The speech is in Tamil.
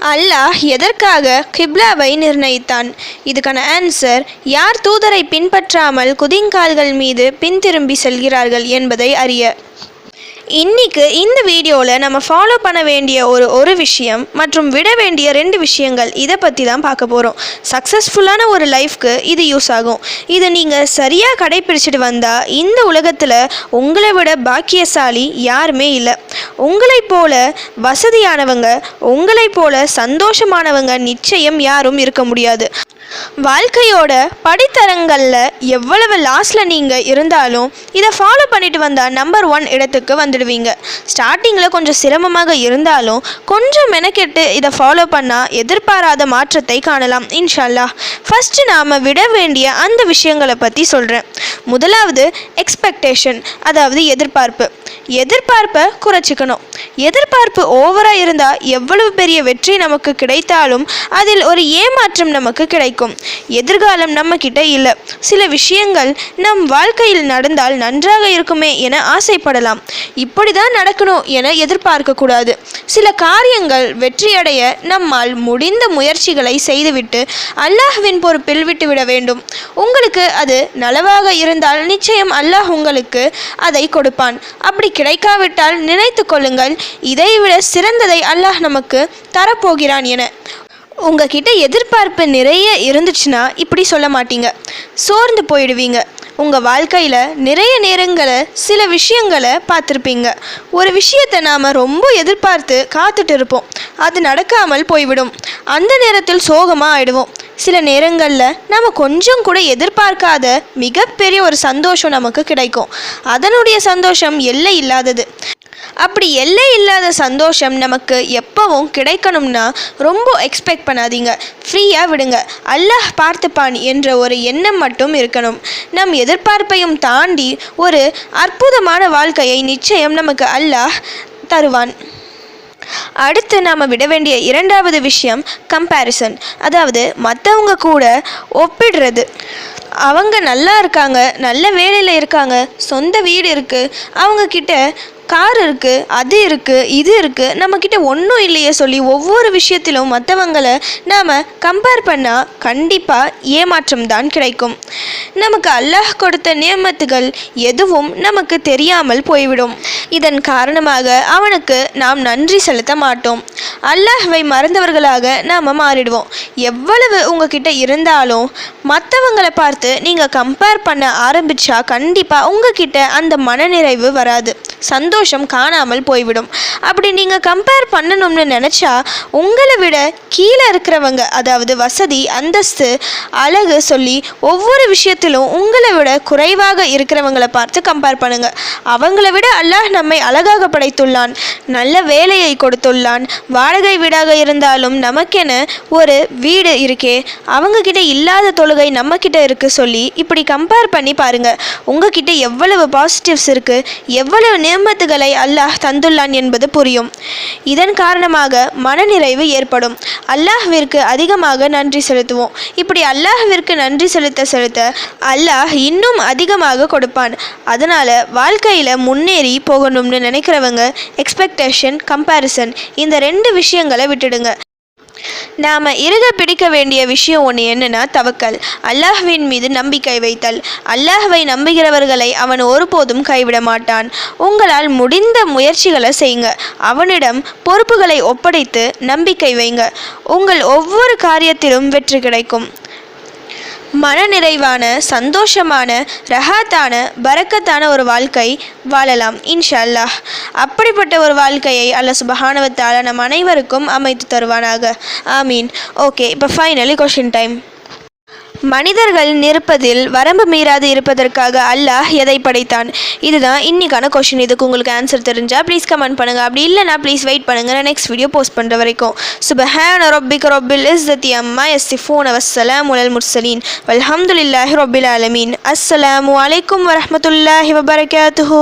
அல்லாஹ் எதற்காக கிப்லாவை நிர்ணயித்தான்? இதுக்கான ஆன்சர் யார் தூதரை பின்பற்றாமல் குதிங்கால்கள் மீது பின்திரும்பி செல்கிறார்கள் என்பதை அறிய. இன்னைக்கு இந்த வீடியோவில் நம்ம ஃபாலோ பண்ண வேண்டிய ஒரு ஒரு விஷயம் மற்றும் விட வேண்டிய ரெண்டு விஷயங்கள் இதை பற்றி தான் பார்க்க போகிறோம் சக்ஸஸ்ஃபுல்லான ஒரு லைஃப்க்கு இது யூஸ் ஆகும். இதை நீங்கள் சரியாக கடைப்பிடிச்சிட்டு வந்தால் இந்த உலகத்தில் உங்களை விட பாக்கியசாலி யாருமே இல்லை. உங்களைப் போல வசதியானவங்க உங்களைப் போல சந்தோஷமானவங்க நிச்சயம் யாரும் இருக்க முடியாது. வாழ்க்கையோட படித்தரங்களில் எவ்வளவு லாஸ்ட்டில் நீங்கள் இருந்தாலும் இதை ஃபாலோ பண்ணிட்டு வந்தால் நம்பர் ஒன் இடத்துக்கு வந்துடுவீங்க. ஸ்டார்டிங்கில் கொஞ்சம் சிரமமாக இருந்தாலும் கொஞ்சம் மெனக்கெட்டு இதை ஃபாலோ பண்ணால் எதிர்பாராத மாற்றத்தை காணலாம் இன்ஷால்லா ஃபஸ்ட்டு நாம் விட வேண்டிய அந்த விஷயங்களை பற்றி சொல்கிறேன் முதலாவது எக்ஸ்பெக்டேஷன் அதாவது எதிர்பார்ப்பு. எதிர்பார்ப்பை குறைச்சிக்கணும். எதிர்பார்ப்பு ஓவராக இருந்தால் எவ்வளவு பெரிய வெற்றி நமக்கு கிடைத்தாலும் அதில் ஒரு ஏமாற்றம் நமக்கு கிடைக்கும். எதிர்காலம் நம்ம கிட்ட இல்லை. சில விஷயங்கள் நம் வாழ்க்கையில் நடந்தால் நன்றாக இருக்குமே என ஆசைப்படலாம். இப்படி தான் நடக்கணும் என எதிர்பார்க்கக்கூடாது. சில காரியங்கள் வெற்றியடைய நம்மால் முடிந்த முயற்சிகளை செய்துவிட்டு அல்லாஹ்வின் பொறுப்பில் விட்டுவிட வேண்டும். உங்களுக்கு அது நலவாக இருந்தால் நிச்சயம் அல்லாஹ் உங்களுக்கு அதை கொடுப்பான். அப்படி கிடைக்காவிட்டால் நினைத்து கொள்ளுங்கள். இதைவிட சிறந்ததை அல்லாஹ் நமக்கு தரப்போகிறான் என. உங்ககிட்ட எதிர்பார்ப்பு நிறைய இருந்துச்சுன்னா இப்படி சொல்ல மாட்டீங்க. சோர்ந்து போயிடுவீங்க. உங்கள் வாழ்க்கையில் நிறைய நேரங்களை சில விஷயங்களை பார்த்துருப்பீங்க. ஒரு விஷயத்தை நாம் ரொம்ப எதிர்பார்த்து காத்துட்டு இருப்போம். அது நடக்காமல் போய்விடும். அந்த நேரத்தில் சோகமாக ஆயிடுவோம். சில நேரங்களில் நம்ம கொஞ்சம் கூட எதிர்பார்க்காத மிகப்பெரிய ஒரு சந்தோஷம் நமக்கு கிடைக்கும். அதனுடைய சந்தோஷம் எல்லை இல்லாதது. அப்படி எல்லை இல்லாத சந்தோஷம் நமக்கு எப்பவும் கிடைக்கணும்னா ரொம்ப எக்ஸ்பெக்ட் பண்ணாதீங்க. ஃப்ரீயாக விடுங்க. அல்லாஹ் பார்த்துப்பான் என்ற ஒரு எண்ணம் மட்டும் இருக்கணும். நம் எதிர்பார்ப்பையும் தாண்டி ஒரு அற்புதமான வாழ்க்கையை நிச்சயம் நமக்கு அல்லாஹ் தருவான். அடுத்து நாம் விட வேண்டிய இரண்டாவது விஷயம் கம்பேரிசன் அதாவது மற்றவங்க கூட ஒப்பிடுறது. அவங்க நல்லா இருக்காங்க நல்ல வேலையில் இருக்காங்க சொந்த வீடு இருக்குது அவங்கக்கிட்ட கார் இருக்குது அது இருக்குது இது இருக்குது நம்மக்கிட்ட ஒன்றும் இல்லையே சொல்லி ஒவ்வொரு விஷயத்திலும் மற்றவங்களை நாம் கம்பேர் பண்ணால் கண்டிப்பாக ஏமாற்றம் தான் கிடைக்கும். நமக்கு அல்லாஹ் கொடுத்த நியமத்துகள் எதுவும் நமக்கு தெரியாமல் போய்விடும். இதன் காரணமாக அவனுக்கு நாம் நன்றி செலுத்த மாட்டோம். அல்லாஹ்வை மறந்தவர்களாக நாம் மாறிடுவோம். எவ்வளவு உங்ககிட்ட இருந்தாலும் மற்றவங்களை பார்த்து நீங்கள் கம்பேர் பண்ண ஆரம்பித்தா கண்டிப்பாக உங்ககிட்ட அந்த மனநிறைவு வராது. சந்தோஷம் காணாமல் போய்விடும். அப்படி நீங்கள் கம்பேர் பண்ணணும்னு நினச்சா உங்களை விட கீழே இருக்கிறவங்க அதாவது வசதி அந்தஸ்து அழகு சொல்லி ஒவ்வொரு விஷயத்திலும் உங்களை விட குறைவாக இருக்கிறவங்களை பார்த்து கம்பேர் பண்ணுங்கள் அவங்கள விட அல்லாஹ் நம்மை அழகாக படைத்துள்ளான் நல்ல வேலையை கொடுத்துள்ளான் வாடகை வீடாக இருந்தாலும் நமக்கென ஒரு வீடு இருக்கே அவங்கக்கிட்ட இல்லாத தொழுகை நம்மக்கிட்ட இருக்குது சொல்லி இப்படி கம்பேர் பண்ணி பாருங்கள் உங்ககிட்ட எவ்வளவு பாசிட்டிவ்ஸ் இருக்குது எவ்வளவு நியமத்துகளை அல்லாஹ் தந்துள்ளான் என்பது புரியும். இதன் காரணமாக மனநிறைவு ஏற்படும். அல்லாஹ்விற்கு அதிகமாக நன்றி செலுத்துவோம். இப்படி அல்லாஹ்விற்கு நன்றி செலுத்த செலுத்த அல்லாஹ் இன்னும் அதிகமாக கொடுப்பான். அதனால் வாழ்க்கையில் முன்னேறி போகணும்னு நினைக்கிறவங்க எக்ஸ்பெக்டேஷன் கம்பேரிசன் இந்த ரெண்டு விஷயங்களை விட்டுடுங்க. நாம் இறுக பிடிக்க வேண்டிய விஷயம் ஒன்று என்னன்னா தவக்கல். அல்லாஹ்வின் மீது நம்பிக்கை வைத்தல். அல்லாஹ்வை நம்புகிறவர்களை அவன் ஒருபோதும் கைவிட மாட்டான். உங்களால் முடிந்த முயற்சிகளை செய்யுங்க. அவனிடம் பொறுப்புகளை ஒப்படைத்து நம்பிக்கை வைங்க. உங்கள் ஒவ்வொரு காரியத்திலும் வெற்றி கிடைக்கும். மனநிறைவான சந்தோஷமான ரஹாத்தான பரக்கத்தான ஒரு வாழ்க்கை வாழலாம் இன்ஷா அல்லாஹ் அப்படிப்பட்ட ஒரு வாழ்க்கையை அல்ல சுபஹானவத்தால நம் அனைவருக்கும் அமைத்து தருவானாக. ஆமீன். ஓகே இப்போ ஃபைனலி கொஷின் டைம் மனிதர்கள் நிற்பதில் வரம்பு மீறாது இருப்பதற்காக அல்லாஹ் எதை படைத்தான்? இதுதான் இன்னைக்கான கொஷின் இதுக்கு உங்களுக்கு ஆன்சர் தெரிஞ்சால் ப்ளீஸ் கமெண்ட் பண்ணுங்க. அப்படி இல்லைனா ப்ளீஸ் வெயிட் பண்ணுங்கள் நான் நெக்ஸ்ட் வீடியோ போஸ்ட் பண்ணுற வரைக்கும். சுபஹான ரொபில் இஸ் இஸ்ஸத்தி அம்மா எஸ்ஸிஃபூன் வஸ்ஸலாம் உலல் முர்சலீன் வல்ஹம்துலில்லாஹி ரொபில் அலமீன் அஸ்ஸலாமு அலைக்கும் வரமத்துல்லாஹி வபரகாத்துஹு